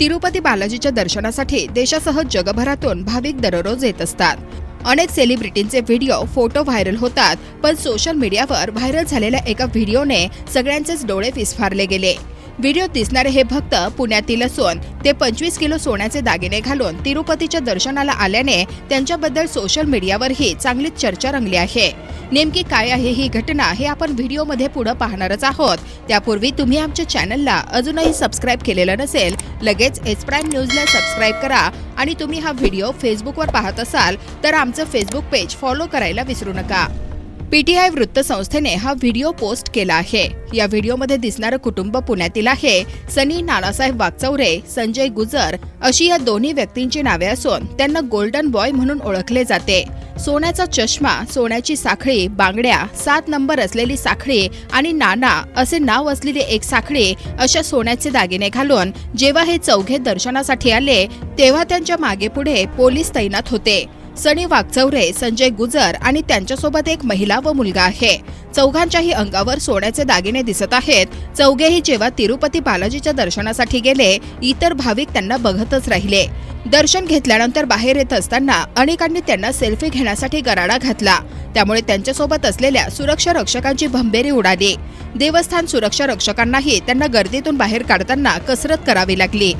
तिरुपती बालाजीच्या दर्शनासाठी देशासह जगभरातून भाविक दररोज येत असतात. अनेक सेलिब्रिटींचे व्हिडिओ फोटो व्हायरल होतात पण सोशल मीडियावर व्हायरल झालेल्या एका व्हिडिओने सगळ्यांचेच डोळे विस्फारले गेले. व्हिडिओत दिसणारे हे भक्त पुण्यातील असून ते पंचवीस किलो सोन्याचे दागिने घालून तिरुपतीच्या दर्शनाला आल्याने त्यांच्याबद्दल सोशल मीडियावरही चांगलीच चर्चा रंगली आहे. नेमकी काय आहे ही घटना हे आपण व्हिडिओमध्ये पुढे पाहणारच आहोत. त्यापूर्वी तुम्ही आमच्या चॅनलला अजूनही सबस्क्राईब केलेलं नसेल लगेच एस प्राईम न्यूजला सबस्क्राईब करा आणि तुम्ही हा व्हिडिओ फेसबुकवर पाहत असाल तर आमचं फेसबुक पेज फॉलो करायला विसरू नका. पीटीआय वृत्तसंस्थेने हा व्हिडिओ पोस्ट केला आहे. या व्हिडिओमध्ये दिसणारं कुटुंब पुण्यातील आहे. सनी नानासाहेब वागचौरे संजय गुजर अशी या दोन्ही व्यक्तींची नावे असून त्यांना गोल्डन बॉय म्हणून ओळखले जाते. सोन्याचा चष्मा सोन्याची साखळी बांगड्या सात नंबर असलेली साखळी आणि नाना असे नाव असलेली एक साखळी अशा सोन्याचे दागिने घालून जेव्हा हे चौघे दर्शनासाठी आले तेव्हा त्यांच्या मागे पुढे पोलीस तैनात होते. सनी वाघचौरे संजय गुजर आणि त्यांच्यासोबत एक महिला व मुलगा आहे. चौघांच्याही अंगावर सोन्याचे दागिने दिसत आहेत. चौघेही जेव्हा तिरुपती बालाजीच्या दर्शनासाठी गेले इतर भाविक त्यांना बघतच राहिले. दर्शन घेतल्यानंतर बाहेर येत असताना अनेकांनी त्यांना सेल्फी घेण्यासाठी गराडा घातला. त्यामुळे त्यांच्यासोबत असलेल्या सुरक्षा रक्षकांची भंबेरी उडाली. देवस्थान सुरक्षा रक्षकांनाही त्यांना गर्दीतून बाहेर काढताना कसरत करावी लागली.